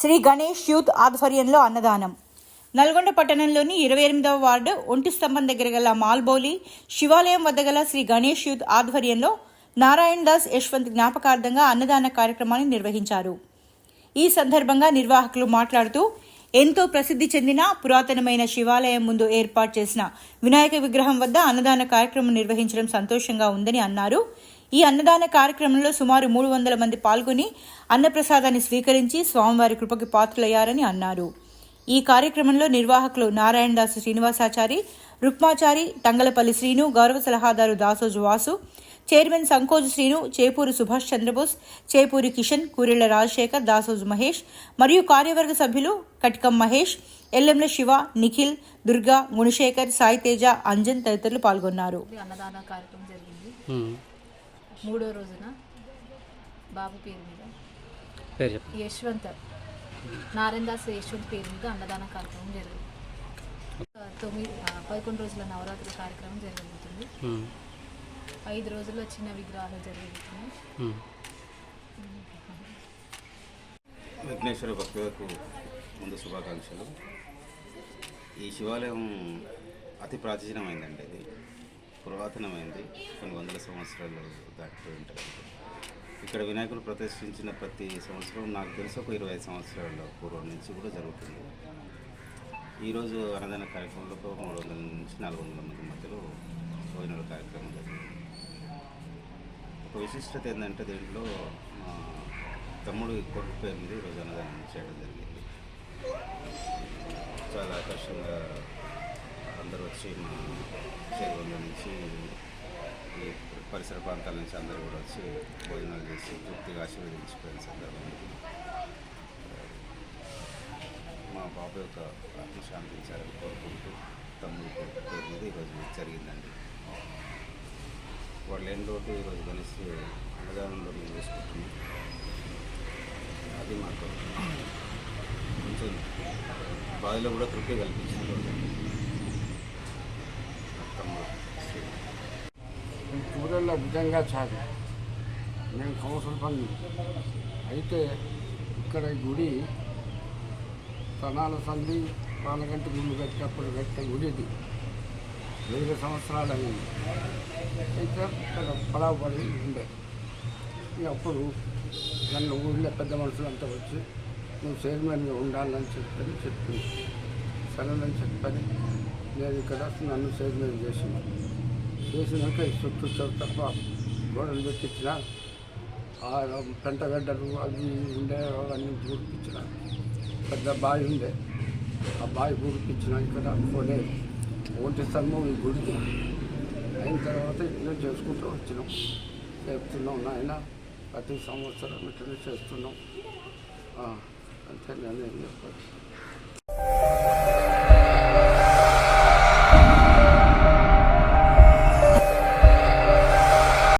Shri Ganesh youth ఆధ్వర్యంలో అన్నదానం. నల్గొండ పట్టణంలోని ఇరవై ఎనిమిదవ వార్డు ఒంటి స్తంభం దగ్గర గల మాల్బౌలి శివాలయం వద్ద గల శ్రీ గణేష్ యూత్ ఆధ్వర్యంలో నారాయణ దాస్ యశ్వంత్ జ్ఞాపకార్థంగా అన్నదాన కార్యక్రమాన్ని నిర్వహించారు. ఈ సందర్భంగా నిర్వాహకులు మాట్లాడుతూ ఎంతో ప్రసిద్ధి చెందిన పురాతనమైన శివాలయం ముందు ఏర్పాటు చేసిన వినాయక విగ్రహం వద్ద అన్నదాన కార్యక్రమం నిర్వహించడం సంతోషంగా ఉందని అన్నారు. ఈ అన్నదాన కార్యక్రమంలో సుమారు మూడు వందల మంది పాల్గొని అన్నప్రసాదాన్ని స్వీకరించి స్వామివారి కృపకి పాత్రులయ్యారని అన్నారు. ఈ కార్యక్రమంలో నిర్వాహకులు నారాయణదాసు శ్రీనివాసాచారి రుక్మాచారి తంగలపల్లి శ్రీను గౌరవ సలహాదారు దాసోజు వాసు చైర్మన్ సంకోజు శ్రీను చేపూరి సుభాష్ చంద్రబోస్ చేపూరి కిషన్ కూరెళ్ళ రాజశేఖర్ దాసోజు మహేష్ మరియు కార్యవర్గ సభ్యులు కట్కం మహేష్ ఎల్లెంల శివ నిఖిల్ దుర్గా గుణశేఖర్ సాయి తేజ అంజన్ తదితరులు పాల్గొన్నారు. అన్నదాన కార్యక్రమం జరిగింది. మూడో రోజున? బాబు పేరు మీద. పేరు చెప్పండి యశ్వంత్. నారాయణదాస్ యశ్వంత్ పేరు మీద అన్నదాన కార్యక్రమం జరిగింది. తొమ్మిది పదకొండు రోజుల నవరాత్రి కార్యక్రమం జరగబోతుంది. ఐదు రోజుల్లో చిన్న విగ్రహాలు జరగబోతున్నాయి. ఉమ్. విఘ్నేశ్వర భక్తులకు ముందు శుభాకాంక్షలు. ఈ శివాలయం అతి ప్రాచీనమైందండి ఇది. పురాతనమైంది. కొన్ని వందల సంవత్సరాలు దాటిపోయి ఉంటుంది. ఇక్కడ వినాయకుడు ప్రతిష్ఠించిన ప్రతి సంవత్సరం నాకు తెలిసి ఒక ఇరవై ఐదు సంవత్సరాల పూర్వం నుంచి కూడా జరుగుతుంది. ఈరోజు అన్నదాన కార్యక్రమంలో మూడు వందల నుంచి నాలుగు వందల మంది మధ్యలో భోజనాల కార్యక్రమం జరిగింది. ఒక విశిష్టత ఏంటంటే దీంట్లో తమ్ముడు కొడుకు పేరు మీద ఈరోజు అన్నదానం చేయడం జరిగింది. చాలా ఆకర్షంగా అందరూ వచ్చి మా చెరువుల నుంచి ఈ పరిసర ప్రాంతాల నుంచి అందరూ కూడా వచ్చి భోజనాలు చేసి తృప్తిగా ఆశీర్వదించిపోయిన సందర్భంగా మా బాబు యొక్క ఆత్మ శాంతించాలని కోరుకుంటూ తమ్ముడు కొడుకు పేరు మీద ఈరోజు జరిగిందండి. వాళ్ళు ఏం లోటు ఈరోజు కలిసి అన్నదానంలో మేము చేసుకుంటున్నాం. అది మాకు కొంచెం బాధలో కూడా తృప్తి కల్పించింది రోజు తమ్ముడు ఈ కూరల్లో నిజంగా చాలు. మేము సంవత్సరం పని. అయితే ఇక్కడ గుడి తనాల సంధి పాలగంట గుళ్ళు కట్టినప్పుడు కట్టిన గుడిది వేల వేల సంవత్సరాలని అయితే ఇక్కడ పడవబడి ఉండే. అప్పుడు నన్ను ఊళ్ళో పెద్ద మనుషులంతా వచ్చి నువ్వు చైర్మన్గా ఉండాలని చెప్పని చెప్పింది. సరేనని చెప్పని నేను ఇక్కడ నన్ను చైర్మన్ చేసినాను చేసినాక ఈ చుట్టూ తప్ప గోడలు పెట్టించిన ఆ పెంటగడ్డలు అవి ఉండే అవన్నీ పూడిపించిన పెద్ద బావి ఉండే ఆ బావి పూడిపించిన ఇక్కడ అనుకోలే ఒంటి స్తంభం ఈ గుడికి. అయిన తర్వాత ఇట్లా చేసుకుంటూ వచ్చినాం. చెప్తున్నాం నాయన ప్రతి సంవత్సరం ఇట్లా చేస్తున్నాం. అంతే నేను ఏం చెప్పాలి.